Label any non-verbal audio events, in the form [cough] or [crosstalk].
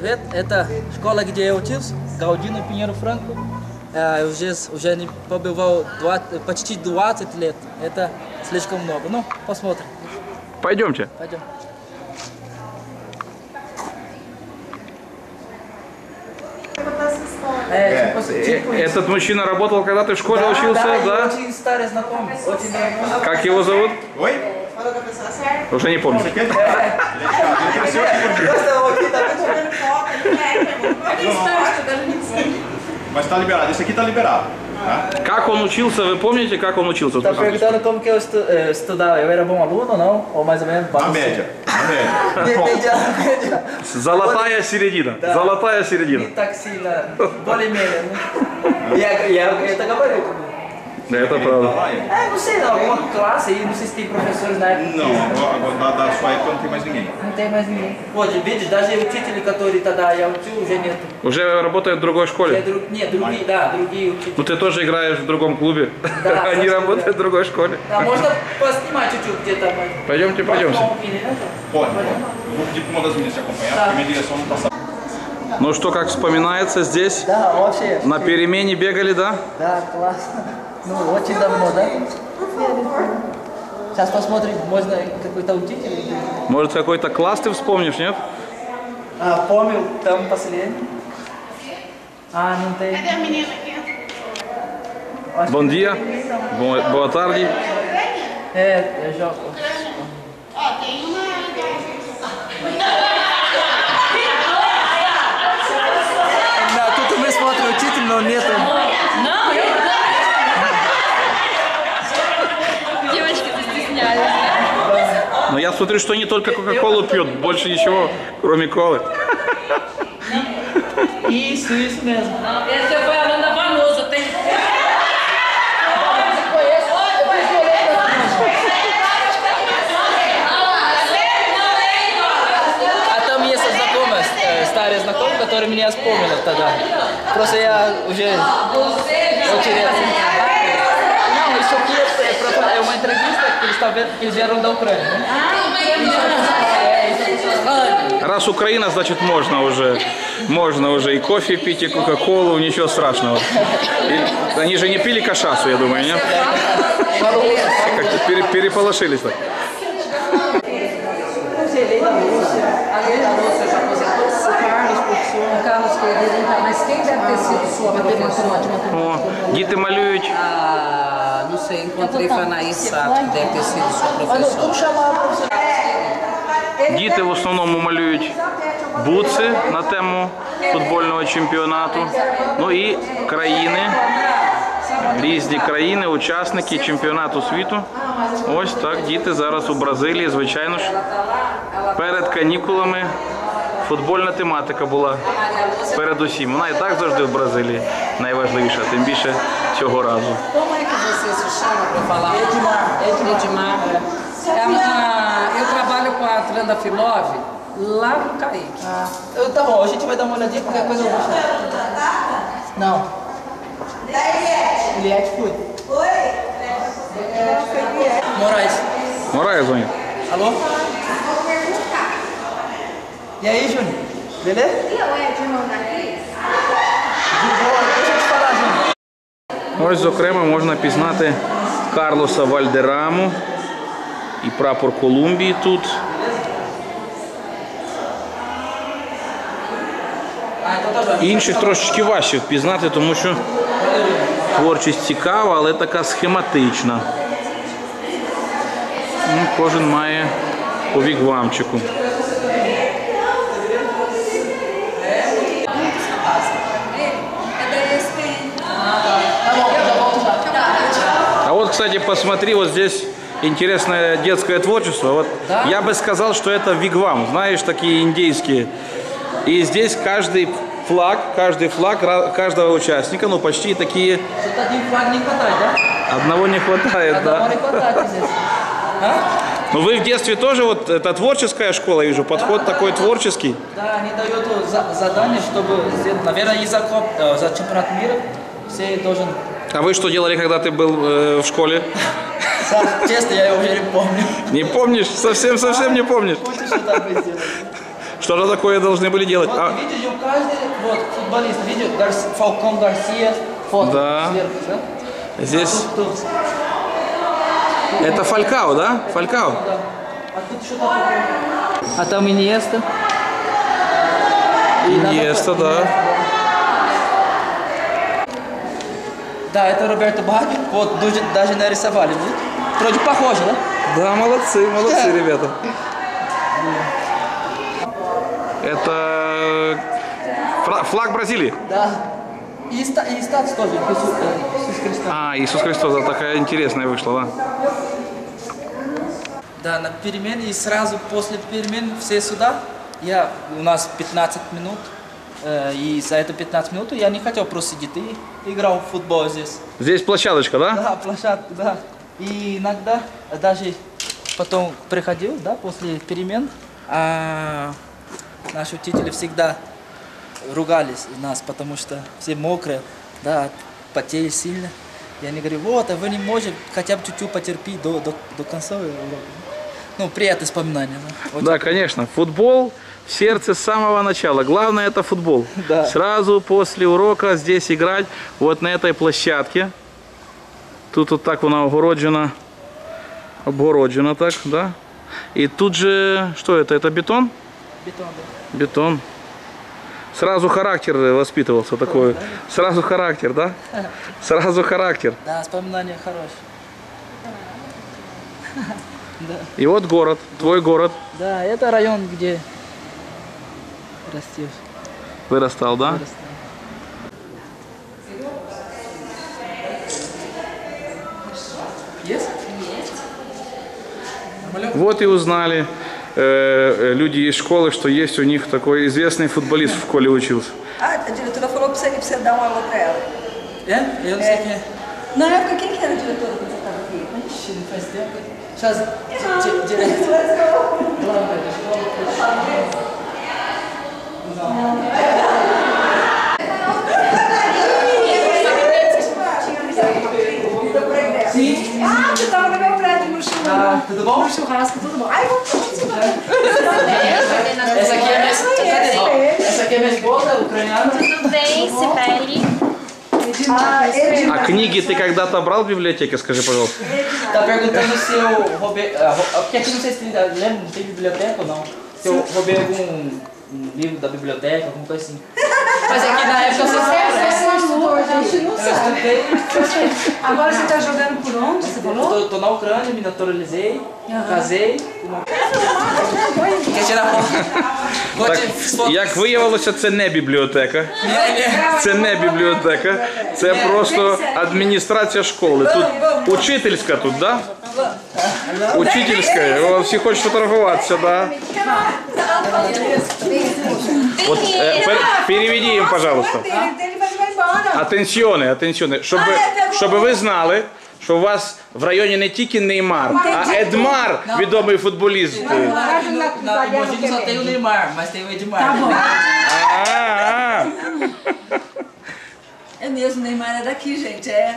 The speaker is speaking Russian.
привет. Это школа, где я учился, Гаудино Пиньеро Франко. Э, Уже, уже не побывал два- почти 20 лет. Это слишком много. Ну, посмотрим. Пойдемте. Пойдем. Э, Э, Этот мужчина работал, когда ты в школе Да, учился, да, да? очень старый знакомый. Очень давно. Как его зовут? Oi? Уже не помню. [laughs] Просто вот это- Mas tá liberado. Esse aqui tá liberado. Tá? Как он учился, вы помните, как он учился? Tá perguntando como que eu estu, eh, estudava. Eu era bom aluno ou não? Ou mais ou menos? A média. A média. Média, [laughs] média. Золотая середина. Да. Золотая Не середина. так сильно, более-менее. né? Я, я это говорю. Да, это правда. É, não sei não, alguma classe aí, não sei se tem professores na época. Não, agora da, da sua época não tem mais ninguém. Não tem mais ninguém. Вот, видишь, даже учители, которые тогда я учил, уже нет. Уже работает в другой школе. друг, нет, другие, да, другие учителя. Ну ты тоже играешь в другом клубе. Да, [laughs] Они работают да. в другой школе. Да, можно поснимать чуть-чуть где-то. Пойдемте, пойдемте. Pode, pode. Eu vou pedir para uma das meninas te acompanhar, porque minha direção não tá sabendo. Ну что, как вспоминается здесь? Да, вообще. На перемене бегали, да? Да, классно. Ну, очень давно, да? Сейчас посмотрим, можно какой-то учитель. Может, какой-то класс ты вспомнишь, нет? А, помню, там последний. А, aqui? Acho Bom dia. Boa, boa tarde. É, eu jogo. Ó, tem uma. Да, тут мы смотрим учитель, но нету. Não, eu Девочки застеснялись, да? Но я смотрю, что они только Кока-Колу пьют, больше ничего, кроме колы. Isso, isso mesmo. Esse foi a Amanda Vanusa, tem... А там есть знакомая, э, старая знакомая, которая меня вспомнила тогда. Просто я уже очень редко. Não, isso aqui é, é, pra- é uma entrevista que eles, vieram da Ucrânia. Раз Украина, значит можно уже. Можно уже и кофе пить, и Кока-Колу, ничего страшного. И они же не пили кашасу, я думаю, нет? Как-то пере- переполошились так. О, діти малюють. Sei, encontrei foi a Anaís Sato, deve ter sido sua professora? Діти в основному малюють буци на тему футбольного чемпіонату. Ну і країни, різні країни, учасники чемпіонату світу. Ось так, діти зараз у Бразилії, звичайно ж, перед канікулами футбольна тематика була передусім. Вона і так завжди в Бразилії найважливіша, тим більше цього разу. você se chama para falar? Edmar. Edmar. Edmar. É. é uma... Eu trabalho com a Tranda Filove lá no Caique. Ah. Eu, tá bom, a gente vai dar uma olhadinha qualquer coisa eu vou chamar. Não. Da Eliette. Eliette foi. Oi? Eliette foi Eliette. Moraes. Moraes, Unha. Alô? Vou perguntar. E aí, Júnior? Beleza? E eu, é de irmão? De boa, Ось, зокрема, можна пізнати Карлоса Вальдераму і прапор Колумбії тут. Інших трошечки важче впізнати, тому що творчість цікава, але така схематична. Ну, кожен має по вігвамчику. Кстати, посмотри, вот здесь интересное детское творчество. Вот я бы сказал, что это вигвам, знаешь, такие индейские. И здесь каждый флаг, каждый флаг каждого участника, ну почти такие, Тут один флаг не хватает, да? одного не хватает, Одного да. не хватает здесь. А? Ну вы в детстве тоже, вот это творческая школа, вижу, подход такой творческий. Да, они дают э, за- задание, чтобы, наверное, и за, коп- э, за чемпионат мира все должен... А вы что делали, когда ты был э, в школе? Честно, я уже не помню. Не помнишь? Совсем-совсем не помнишь? Помните, что? Что-то такое должны были делать. Вот А, видите, у каждого вот, футболиста, видите, Гарс- Фалкон Гарсия, фото Да. сверху, да? здесь Тут, это Фалькао, да? Фалькао. да. А тут что такое? А там Иньеста. И надо- Иньеста, да. Да, это Роберто Баги. Вот, даже, нарисовали? Вроде похоже, да? Да, молодцы, молодцы, ребята. Это фра- флаг Бразилии. Да. И, ста, и статус тоже, Иисус, э, Иисус Христос. А, Иисус Христос, да, такая интересная вышла, да. Да, на перемене и сразу после перемен все сюда. Я, у нас 15 минут. Э, и за это 15 минут я не хотел просто сидеть и играл в футбол здесь. Здесь площадочка, да? Да, площадка, да. И иногда даже потом приходил, да, после перемен, а наши учителя всегда ругались нас, потому что все мокрые, да, потели сильно. И они говорят, вот, а вы не можете хотя бы чуть-чуть потерпеть до, до, до конца урока. Ну, приятное вспоминание. Да, Да, конечно. Футбол сердце с самого начала. Главное это футбол. Да. Сразу после урока здесь играть вот на этой площадке. Тут вот так вона огороджена. Обгороджена так, да? И тут же, что это? Это бетон? бетон, да. Бетон. Сразу характер воспитывался такой. Сразу характер, да? Сразу характер. Да, [laughs] вспоминание хорошее. И вот город, твой город Да, это район, где растешь. вырастал, да? вырастал. Есть? Вот и узнали э, э, люди из школы, что есть у них такой известный футболист в школе учился. Ah, a diretora falou pra você que precisa dar um alô pra ela. É? Eu não sei quem é. Na época, quem que era a diretora quando você estava aqui? Ixi, não faz tempo. Já, di- direto. Sim. Ah, você estava no meu prédio no churrasco. Ah, tudo bom? No churrasco, tudo bom. Ai, vamos Essa aqui é minha Cadê? Ó, Essa aqui é minha esposa, ucraniana. Tudo bem, Sibeli? Ah, Edmar. А книги ты когда-то брал в библиотеке, скажи, пожалуйста? Tá perguntando se eu roubei. ah, rou- Porque aqui não sei se tem, lembra, não tem biblioteca ou não. Se eu roubei algum um livro da biblioteca, alguma coisa assim. Mas aqui na época você Você estudou, a gente não Eu sabe. estudei, [laughs] Agora você está jogando por onde? Você falou? tô, tô na Ucrânia, me naturalizei, casei. Foto? Так, як виявилося, це не бібліотека. Це не бібліотека, це просто адміністрація школи. Тут учительська тут, да? Учительська. О, Всі хочуть фотографуватися, да? От, е, пер- переведи їм, пожалуйста. Ele, ele vai vai embora. Атенсіони, атенсіони. Щоб, ви- щоб ви знали, що у вас в районі не тільки Неймар, а Едмар, відомий футболіст. Na, na, em Mogi só tem o Neymar, mas tem o Edmar. А, а. É mesmo, o Neymar é daqui, gente. É.